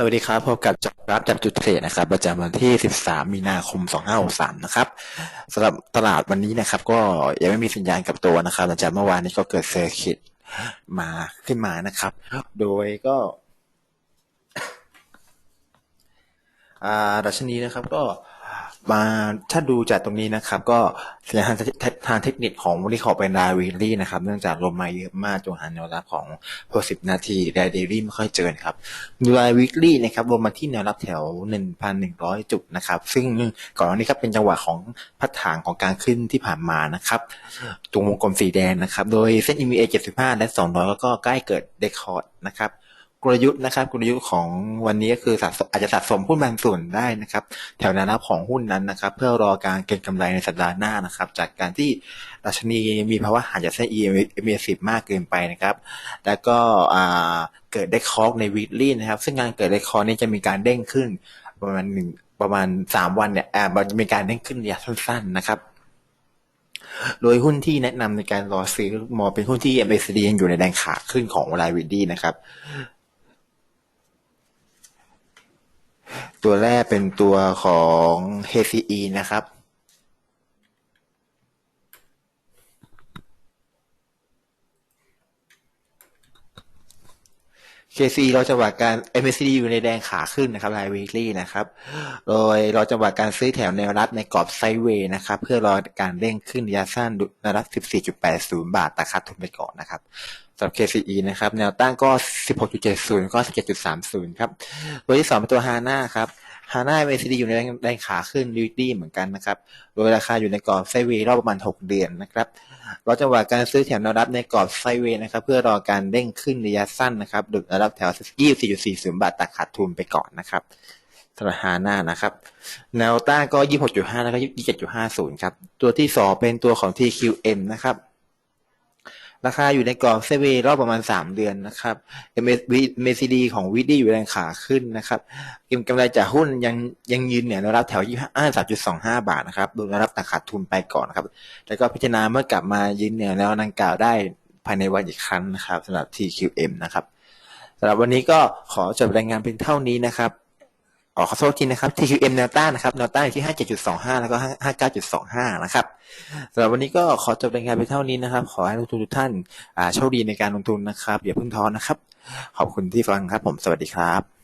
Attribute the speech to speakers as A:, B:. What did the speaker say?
A: สวัสดีครับพบกับจับรับจับจุดเทรดนะครับ ประจำวันที่ 13 มีนาคม 2563 นะครับสำหรับตลาดวันนี้นะครับ ก็ยังไม่มีสัญญาณกับตัวนะครับหลังจากเมื่อวานนี้ก็เกิดเซอร์คิตมาขึ้นมานะครับ โดยก็อ่าดัชนีนะครับ ก็ มาถ้าดูจากตรงนี้นะครับ ก็สัญญาณทางเทคนิคของวันนี้ขอเป็นรายวีลี่นะครับ เนื่องจากลมมาเยอะมากจนหาแนวรับของพอสิบนาทีรายเดลี่ไม่ค่อยเจอครับดูรายวีลี่นะครับลมมาที่แนวรับแถว 1,100 จุดนะครับ ซึ่งก่อนหน้านี้ครับเป็นจังหวะของพัดฐานของการขึ้นที่ผ่านมานะครับตรงวงกลมสีแดงนะครับ โดยเส้น EMA 75 และ 200 แล้วก็ใกล้เกิดเดคอร์ดนะครับ กลยุทธ์นะครับ กลยุทธ์ของวันนี้ก็คือสะสมอาจจะสะสมหุ้นบางส่วนได้นะครับ แถวแนวรับของหุ้นนั้นนะครับ เพื่อรอการเก็งกำไรในสัปดาห์หน้านะครับ จากการที่ดัชนีมีภาวะห่างจากเส้น EMA 10 มากเกินไปนะครับ แล้วก็เกิดได้คอกในวีคลี่นะครับ ซึ่งการเกิดได้คอกนี้จะมีการเด้งขึ้นประมาณหนึ่งประมาณสามวันเนี่ยอ่าจะมีการเด้งขึ้นระยะสั้น ๆนะครับโดยหุ้นที่แนะนำในการรอซื้อมอเป็นหุ้นที่ MACD ยังอยู่ในแดงขาขึ้นของรายวิดดี้นะครับ ตัวแรกเป็นตัวของ HCE นะครับ KC เราจังหวะการ MACD อยู่ในแดงขาขึ้นนะครับรายวีคลี่นะครับ โดยเราจังหวะการซื้อแถวแนวรับในกรอบไซเวย์นะครับ เพื่อรอการเร่งขึ้นระยะสั้นระดับ 14.80 บาทตัดคัดทุนไปก่อนนะครับสำหรับ KCE นะครับ แนวต้านก็ 16.70 ก็ 17.30 ครับ ตัวที่สองเป็นตัวฮาน่าครับ ฮาน่าเอซีดีอยู่ในแรงขาขึ้นลิวดี้เหมือนกันนะครับ โดยราคาอยู่ในกรอบไซเวย์รอบประมาณ 6 เดือนนะครับเราจังหวะการซื้อแถวแนวรับในกรอบไซเวย์นะครับ เพื่อรอการเด้งขึ้นระยะสั้นนะครับดึกระดับแถว 24.40 บาทตัดขาดทุนไปก่อนนะครับสำหรับฮาน่านะครับ แนวต้านก็ 26.5 แล้วก็ 27.50 ครับ ตัวที่สองเป็นตัวของ TQM นะครับ ราคาอยู่ในกรอบเซเวรอบประมาณ 3 เดือนนะครับเอเมซีดีของวิดีอยู่แรงขาขึ้นนะครับก็งกำไรจากหุ้นยังยังยืนเนี่ยระดับแถวยี่ห้าสามจุดสองห้าบาทนะครับโดยระดับตัดขาดทุนไปก่อนนะครับ แล้วก็พิจารณาเมื่อกลับมายืนเนี่ยแล้วนังกล่าวได้ภายในวันอีกครั้งนะครับสำหรับ TQM นะครับสำหรับวันนี้ก็ขอจบรายงานเพียงเท่านี้นะครับ อขอโทษทีนะครับ TQM แนวต้านนะครับแนวต้านที่ 57.25 แล้วก็ 59.25 นะครับสำหรับวันนี้ก็ขอจบรายงานไปเท่านี้นะครับ ขอให้ทุกทุกท่านโชคดีในการลงทุนนะครับอย่าเพิ่งท้อนะครับ ขอบคุณที่ฟังครับ ผมสวัสดีครับ